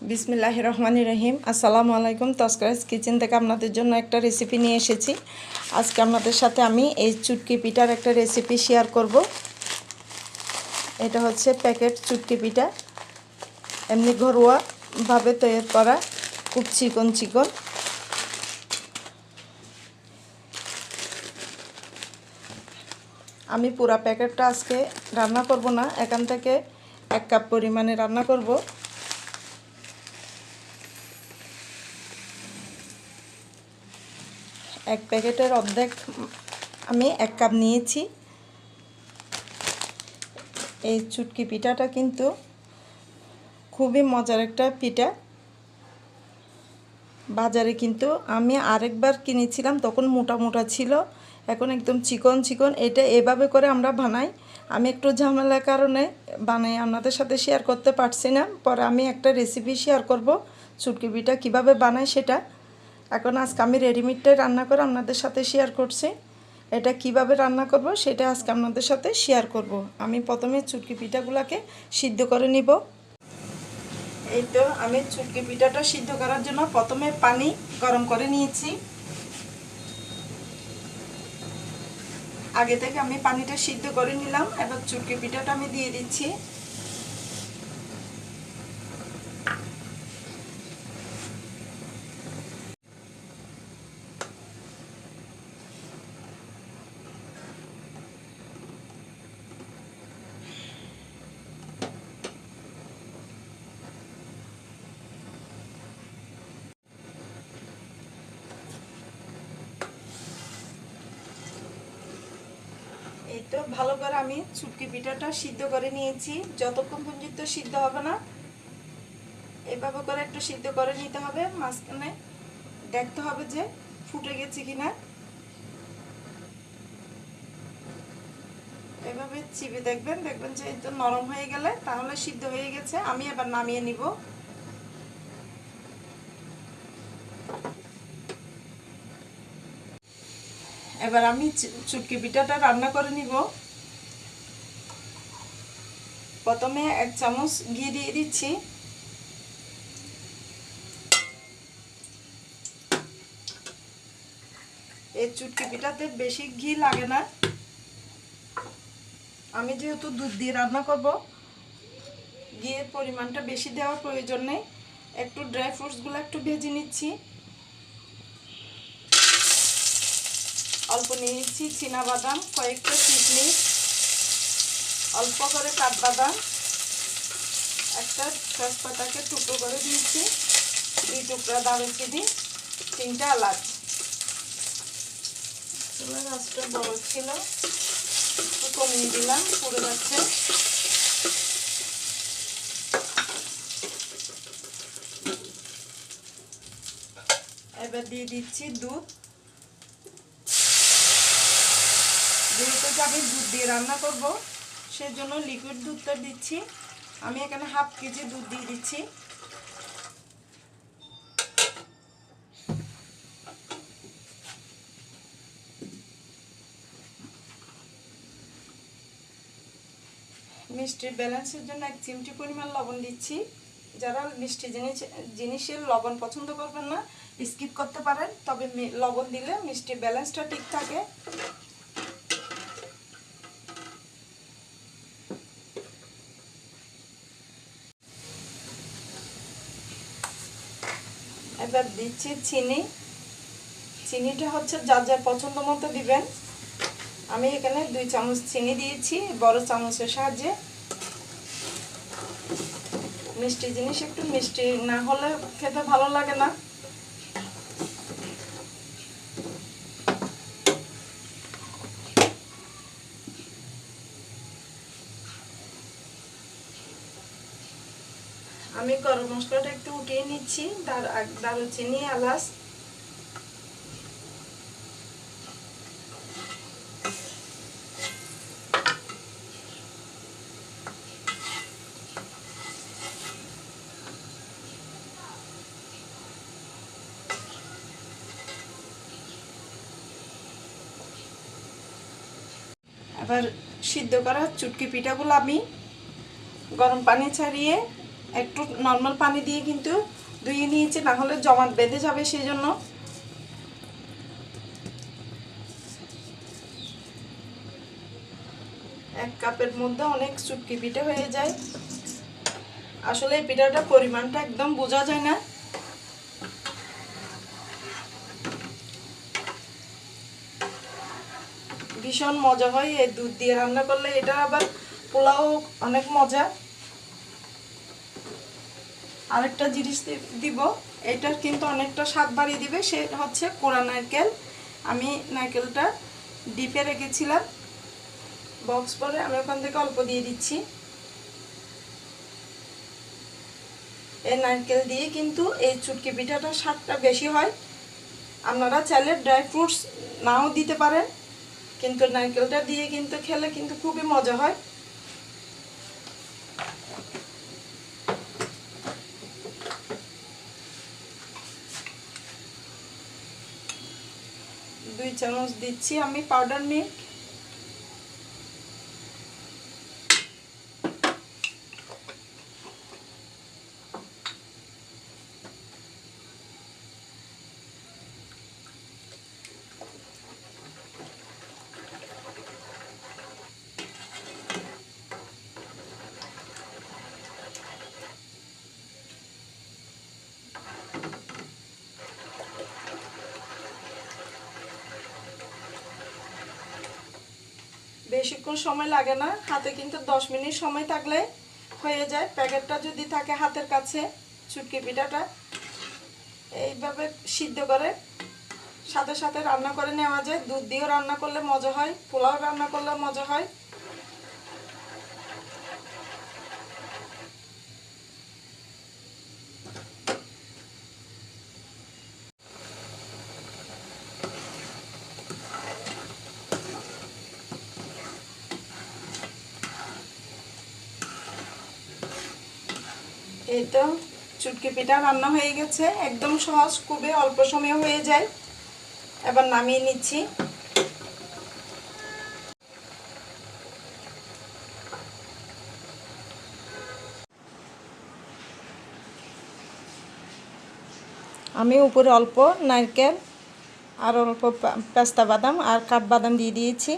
বিসমিল্লাহ রহমানি রহিম। আসসালামু আলাইকুম। তস্করাজ কিচেন থেকে আপনাদের জন্য একটা রেসিপি নিয়ে এসেছি। আজকে আপনাদের সাথে আমি এই চুটকি পিঠার একটা রেসিপি শেয়ার করব। এটা হচ্ছে প্যাকেট চুটকি পিঠা। এমনি ঘরোয়াভাবে তৈরি করা খুব চিকন চিকন। আমি পুরা প্যাকেটটা আজকে রান্না করব না। এখান থেকে এক কাপ পরিমাণে রান্না করব। এক প্যাকেটের অর্ধেক আমি এক কাপ নিয়েছি। এই চুটকি পিঠাটা কিন্তু খুবই মজার একটা পিঠা। বাজারে কিন্তু আমি আরেকবার কিনেছিলাম, তখন মোটা মোটা ছিল, এখন একদম চিকন চিকন। এটা এভাবে করে আমরা বানাই। আমি একটু ঝামেলার কারণে বানাই, আপনাদের সাথে শেয়ার করতে পারছি না। পরে আমি একটা রেসিপি শেয়ার করব, চুটকি পিঠা কীভাবে বানাই সেটা। এখন আজকে আমি রেডিমেডটাই রান্না করে আপনাদের সাথে শেয়ার করছি। এটা কীভাবে রান্না করব সেটা আজকে আপনাদের সাথে শেয়ার করব। আমি প্রথমে চুটকি পিঠাগুলোকে সিদ্ধ করে নিব। এই তো আমি চুটকি পিঠাটা সিদ্ধ করার জন্য প্রথমে পানি গরম করে নিয়েছি। আগে থেকে আমি পানিটা সিদ্ধ করে নিলাম। এবার চুটকি পিঠাটা আমি দিয়ে দিচ্ছি এই তো ভালো করে আমি চুটকি পিঠাটা সিদ্ধ করে নিয়েছি। যতক্ষণ পর্যন্ত সিদ্ধ হবে না, এভাবে করে একটু সিদ্ধ করে নিতে হবে। মাঝখানে দেখতে হবে যে ফুটে গেছে কিনা। এভাবে চিপে দেখবেন দেখবেন যে নরম হয়ে গেলে, তাহলে সিদ্ধ হয়ে গেছে। আমি এবার নামিয়ে নিব। এবার আমি চুটকি পিঠাটা রান্না করে নিব। প্রথমে এক চামচ ঘি দিয়ে দিচ্ছি। এই চুটকি পিঠাতে বেশি ঘি লাগে না। আমি যেহেতু দুধ দিয়ে রান্না করব, ঘিয়ের পরিমাণটা বেশি দেওয়ার প্রয়োজন নেই। একটু ড্রাই ফ্রুটসগুলো একটু ভেজে নিচ্ছি। অল্প নিয়েছি বাদাম কয়েকটা কিশমিশ অল্প করে কাঠবাদাম। একটা তেজপাতাকে টুকরো করে দিয়েছি, দুই টুকরা দারুচিনি, তিনটা এলাচ। গাছটা বড় ছিল কমিয়ে দিলাম, পুড়ে যাচ্ছে। এবার দিয়ে দিচ্ছি দুধ। যেহেতু আমি দুধ দিয়ে রান্না করব, সেজন্য লিকুইড দুধটা দিচ্ছি। আমি এখানে হাফ কেজি দুধ দিয়ে দিচ্ছি। মিষ্টির ব্যালেন্সের জন্য এক চিমটি পরিমাণ লবণ দিচ্ছি। যারা মিষ্টি জিনিস, জিনিসের লবণ পছন্দ করবেন না স্কিপ করতে পারেন, তবে লবণ দিলে মিষ্টির ব্যালেন্সটা ঠিক থাকে। এবার দিচ্ছি চিনি। চিনিটা হচ্ছে যার যার পছন্দ মতো দিবেন। আমি এখানে দুই চামচ চিনি দিয়েছি, বড় চামচের সাহায্যে। মিষ্টি জিনিস একটু মিষ্টি না হলে খেতে ভালো লাগে না। আমি গরম মশলাটা একটু উঠিয়ে নিচ্ছি দারুচিনি, এলাচ। এবার সিদ্ধ করা চুটকি পিঠাগুলো আমি গরম পানি ছাড়িয়ে একটু নর্মাল পানি দিয়ে কিন্তু ধুয়ে নিয়েছি না হলে জমাট বেঁধে যাবে সেই জন্য এক কাপের মধ্যে অনেক চুটকি পিঠে হয়ে যায়। আসলে এই পিঠাটার পরিমাণটা একদম বোঝা যায় না। ভীষণ মজা হয় এই দুধ দিয়ে রান্না করলে, এটা আবার পোলাও অনেক মজা। আরেকটা জিনিস দিব, এটার কিন্তু অনেকটা স্বাদ বাড়িয়ে দিবে, সে হচ্ছে কোড়া নারকেল। আমি নারকেলটা ডিপে রেখেছিলাম বক্স পরে আমি ওখান থেকে অল্প দিয়ে দিচ্ছি। এই নারকেল দিয়ে কিন্তু এই চুটকি পিঠাটার স্বাদটা বেশি হয়। আপনারা চাইলে ড্রাই ফ্রুটস নাও দিতে পারেন, কিন্তু নারকেলটা দিয়ে কিন্তু খেলে কিন্তু খুবই মজা হয়। দুই চামচ দিচ্ছি আমি পাউডার মিল্ক বেশিক্ষণ সময় লাগে না, হাতে কিন্তু দশ মিনিট সময় থাকলে হয়ে যায়। প্যাকেটটা যদি থাকে হাতের কাছে, চুটকি পিঠাটা, এইভাবে সিদ্ধ করে সাথে সাথে রান্না করে নেওয়া যায়। দুধ দিয়েও রান্না করলে মজা হয়, পোলাও রান্না করলে মজা হয়। এই তো চুটকি পিঠা রান্না হয়ে গেছে। একদম সহজ, খুবই অল্প সময়ে হয়ে যায়। এবার নামিয়ে নিচ্ছি। আমি উপরে অল্প নারকেল আর অল্প পেস্তা বাদাম আর কাঠবাদাম দিয়ে দিয়েছি।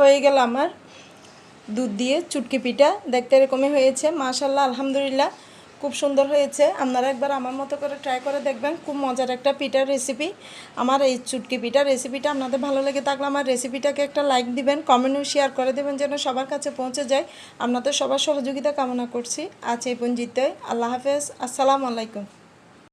হয়ে গেল আমার দুধ দিয়ে চুটকি পিঠা। দেখতে এরকমই হয়েছে মাশাল্লাহ আলহামদুলিল্লাহ, খুব সুন্দর হয়েছে। আপনারা একবার আমার মতো করে ট্রাই করে দেখবেন, খুব মজার একটা পিঠার রেসিপি আমার এই চুটকি পিঠার রেসিপিটা আপনাদের ভালো লেগে থাকলে আমার রেসিপিটাকে একটা লাইক দিবেন কমেন্ট শেয়ার করে দেবেন যেন সবার কাছে পৌঁছে যায়। আপনাদের সবার সহযোগিতা কামনা করছি। আজ এই পঞ্জিতে আল্লাহ হাফেজ। আসসালামু আলাইকুম।